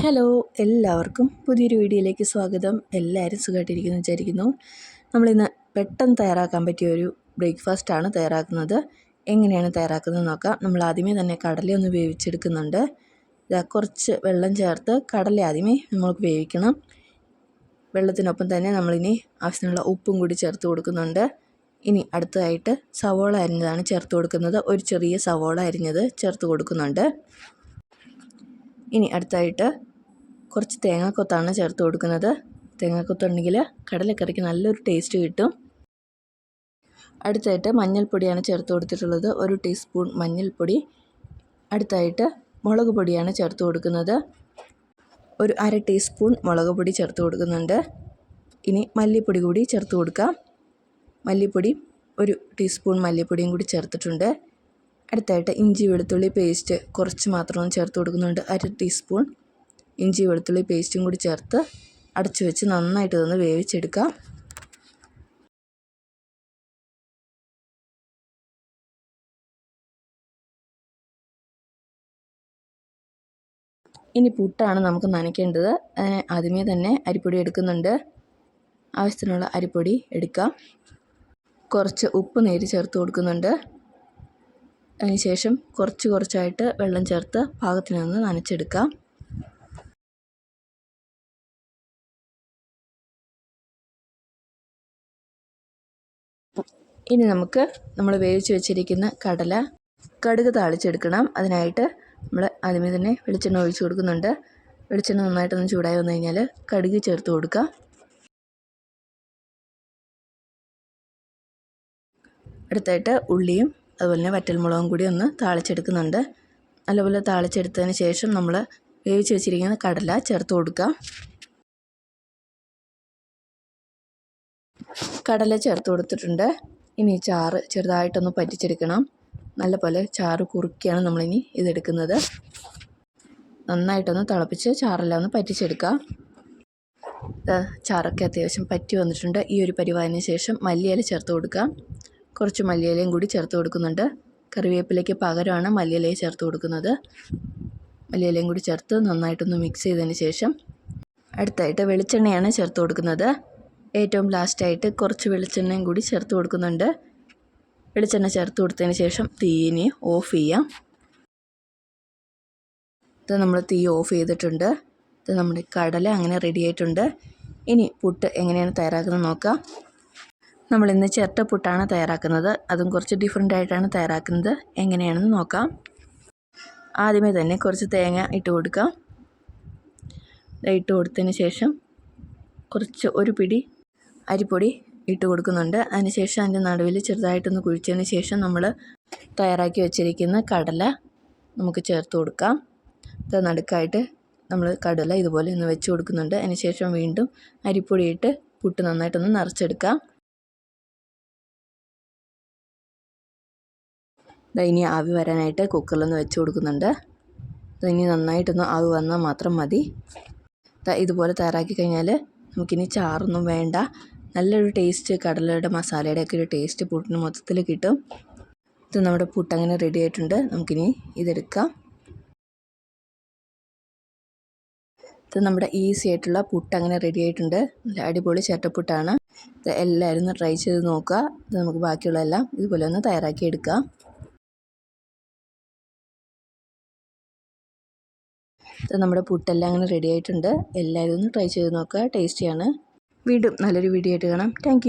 Hello എല്ലാവർക്കും പുതിയൊരു വീഡിയോയിലേക്ക് സ്വാഗതം. എല്ലാവരും സുഖമായിട്ടിരിക്കുന്നു വിചാരിക്കുന്നു. നമ്മളിന്ന് പെട്ടെന്ന് തയ്യാറാക്കാൻ പറ്റിയ ഒരു ബ്രേക്ക്ഫാസ്റ്റാണ് തയ്യാറാക്കുന്നത്. എങ്ങനെയാണ് തയ്യാറാക്കുന്നത് നോക്കാം. നമ്മൾ ആദ്യമേ തന്നെ കടല ഒന്ന് വേവിച്ചെടുക്കുന്നുണ്ട്. ഇതാ കുറച്ച് വെള്ളം ചേർത്ത് കടല ആദ്യമേ നമ്മൾക്ക് വേവിക്കണം. വെള്ളത്തിനൊപ്പം തന്നെ നമ്മളിനി ആവശ്യത്തിനുള്ള ഉപ്പും കൂടി ചേർത്ത് കൊടുക്കുന്നുണ്ട്. ഇനി അടുത്തതായിട്ട് സവോള അരിഞ്ഞതാണ് ചേർത്ത് കൊടുക്കുന്നത്. ഒരു ചെറിയ സവോള അരിഞ്ഞത് ചേർത്ത് കൊടുക്കുന്നുണ്ട്. ഇനി അടുത്തായിട്ട് കുറച്ച് തേങ്ങാക്കൊത്താണ് ചേർത്ത് കൊടുക്കുന്നത്. തേങ്ങാക്കൊത്തുണ്ടെങ്കിൽ കടലക്കറിക്ക് നല്ലൊരു ടേസ്റ്റ് കിട്ടും. അടുത്തായിട്ട് മഞ്ഞൾപ്പൊടിയാണ് ചേർത്ത് കൊടുത്തിട്ടുള്ളത്. ഒരു ടീസ്പൂൺ മഞ്ഞൾപ്പൊടി. അടുത്തായിട്ട് മുളക് പൊടിയാണ് ചേർത്ത് കൊടുക്കുന്നത്. ഒരു അര ടീസ്പൂൺ മുളക് പൊടി ചേർത്ത് കൊടുക്കുന്നുണ്ട്. ഇനി മല്ലിപ്പൊടി കൂടി ചേർത്ത് കൊടുക്കാം. മല്ലിപ്പൊടി ഒരു ടീസ്പൂൺ മല്ലിപ്പൊടിയും കൂടി ചേർത്തിട്ടുണ്ട്. അടുത്തായിട്ട് ഇഞ്ചി വെളുത്തുള്ളി പേസ്റ്റ് കുറച്ച് മാത്രം ചേർത്ത് കൊടുക്കുന്നുണ്ട്. അര ടീസ്പൂൺ ഇഞ്ചി വെളുത്തുള്ളി പേസ്റ്റും കൂടി ചേർത്ത് അടച്ചു വെച്ച് നന്നായിട്ട് ഇതൊന്ന് വേവിച്ചെടുക്കാം. ഇനി പുട്ടാണ് നമുക്ക് നനയ്ക്കേണ്ടത്. ആദ്യമേ തന്നെ അരിപ്പൊടി എടുക്കുന്നുണ്ട്. ആവശ്യത്തിനുള്ള അരിപ്പൊടി എടുക്കാം. കുറച്ച് ഉപ്പ് നേരി ചേർത്ത് കൊടുക്കുന്നുണ്ട്. അതിനുശേഷം കുറച്ച് കുറച്ചായിട്ട് വെള്ളം ചേർത്ത് പാകത്തിനൊന്ന് നനച്ചെടുക്കാം. ഇനി നമുക്ക് നമ്മൾ വേവിച്ച് വെച്ചിരിക്കുന്ന കടല കടുക് താളിച്ചെടുക്കണം. അതിനായിട്ട് നമ്മൾ ആദ്യമേ തന്നെ വെളിച്ചെണ്ണ ഒഴിച്ച് കൊടുക്കുന്നുണ്ട്. വെളിച്ചെണ്ണ നന്നായിട്ടൊന്ന് ചൂടായി വന്നു കഴിഞ്ഞാൽ കടുക് ചേർത്ത് കൊടുക്കുക. അടുത്തായിട്ട് ഉള്ളിയും അതുപോലെ തന്നെ വറ്റൽമുളകും കൂടി ഒന്ന് താളിച്ചെടുക്കുന്നുണ്ട്. നല്ലപോലെ താളിച്ചെടുത്തതിന് ശേഷം നമ്മൾ വേവിച്ച് വെച്ചിരിക്കുന്ന കടല ചേർത്ത് കൊടുക്കാം. കടല ചേർത്ത് കൊടുത്തിട്ടുണ്ട്. ഇനി ചാറ് ചെറുതായിട്ടൊന്ന് പറ്റിച്ചെടുക്കണം. നല്ലപോലെ ചാറ് കുറുക്കിയാണ് നമ്മളിനി ഇതെടുക്കുന്നത്. നന്നായിട്ടൊന്ന് തിളപ്പിച്ച് ചാറെല്ലാം ഒന്ന് പറ്റിച്ചെടുക്കുക ചാറൊക്കെ അത്യാവശ്യം പറ്റി വന്നിട്ടുണ്ട്. ഈ ഒരു പരിവാരത്തിന് ശേഷം മല്ലിയില ചേർത്ത് കൊടുക്കുക കുറച്ച് മല്ലിയിലയും കൂടി ചേർത്ത് കൊടുക്കുന്നുണ്ട്. കറിവേപ്പിലയ്ക്ക് പകരമാണ് മല്ലിയിലയെ ചേർത്ത് കൊടുക്കുന്നത്. മല്ലിയിലയും കൂടി ചേർത്ത് നന്നായിട്ടൊന്ന് മിക്സ് ചെയ്തതിന് ശേഷം അടുത്തായിട്ട് വെളിച്ചെണ്ണയാണ് ചേർത്ത് കൊടുക്കുന്നത്. ഏറ്റവും ലാസ്റ്റായിട്ട് കുറച്ച് വെളിച്ചെണ്ണയും കൂടി ചേർത്ത് കൊടുക്കുന്നുണ്ട്. വെളിച്ചെണ്ണ ചേർത്ത് കൊടുത്തതിന് ശേഷം തീയിനി ഓഫ് ചെയ്യാം. ഇത് നമ്മൾ തീ ഓഫ് ചെയ്തിട്ടുണ്ട്. ഇത് നമ്മുടെ കടല അങ്ങനെ റെഡി ആയിട്ടുണ്ട്. ഇനി പുട്ട് എങ്ങനെയാണ് തയ്യാറാക്കുന്നത് നോക്കാം. നമ്മൾ ഇന്ന് ചിരട്ടപ്പുട്ടാണ് തയ്യാറാക്കുന്നത്. അതും കുറച്ച് ഡിഫറെന്റ് ആയിട്ടാണ് തയ്യാറാക്കുന്നത്. എങ്ങനെയാണെന്ന് നോക്കാം. ആദ്യമേ തന്നെ കുറച്ച് തേങ്ങ ഇട്ട് കൊടുക്കാം. ഇട്ട് കൊടുത്തതിന് ശേഷം കുറച്ച് ഒരു പിടി അരിപ്പൊടി ഇട്ട് കൊടുക്കുന്നുണ്ട്. അതിനുശേഷം അതിന്റെ നടുവിൽ ചെറുതായിട്ടൊന്ന് കുഴിച്ചതിന് ശേഷം നമ്മൾ തയ്യാറാക്കി വെച്ചിരിക്കുന്ന കടല നമുക്ക് ചേർത്ത് കൊടുക്കാം. ഇത് നടുക്കായിട്ട് നമ്മൾ കടല ഇതുപോലെ ഒന്ന് വെച്ച് കൊടുക്കുന്നുണ്ട്. അതിന് ശേഷം വീണ്ടും അരിപ്പൊടിയിട്ട് പുട്ട് നന്നായിട്ടൊന്ന് നിറച്ചെടുക്കാം. ഇനി ആവി വരാനായിട്ട് കുക്കറിലൊന്ന് വെച്ച് കൊടുക്കുന്നുണ്ട്. ഇനി നന്നായിട്ടൊന്ന് ആവി വന്നാൽ മാത്രം മതി. ഇതുപോലെ തയ്യാറാക്കി കഴിഞ്ഞാൽ നമുക്കിനി ചാറൊന്നും വേണ്ട. നല്ലൊരു ടേസ്റ്റ് കടലയുടെ മസാലയുടെ ഒക്കെ ഒരു ടേസ്റ്റ് പുട്ടിന് മൊത്തത്തിൽ കിട്ടും. ഇത് നമ്മുടെ പുട്ട് അങ്ങനെ റെഡി ആയിട്ടുണ്ട്. നമുക്കിനി ഇതെടുക്കാം. ഇത് നമ്മുടെ ഈസി ആയിട്ടുള്ള പുട്ട് അങ്ങനെ റെഡി ആയിട്ടുണ്ട്. നല്ല അടിപൊളി ചേട്ടപ്പുട്ടാണ്. ഇത് എല്ലാവരും ഒന്ന് ട്രൈ ചെയ്ത് നോക്കുക. ഇത് നമുക്ക് ബാക്കിയുള്ളതെല്ലാം ഇതുപോലെ ഒന്ന് തയ്യാറാക്കി എടുക്കാം. നമ്മുടെ പുട്ടെല്ലാം അങ്ങനെ റെഡി ആയിട്ടുണ്ട്. എല്ലാവരും ഒന്ന് ട്രൈ ചെയ്ത് നോക്കുക. ടേസ്റ്റിയാണ് വീണ്ടും നല്ലൊരു വീഡിയോ ആയിട്ട് കാണാം. താങ്ക്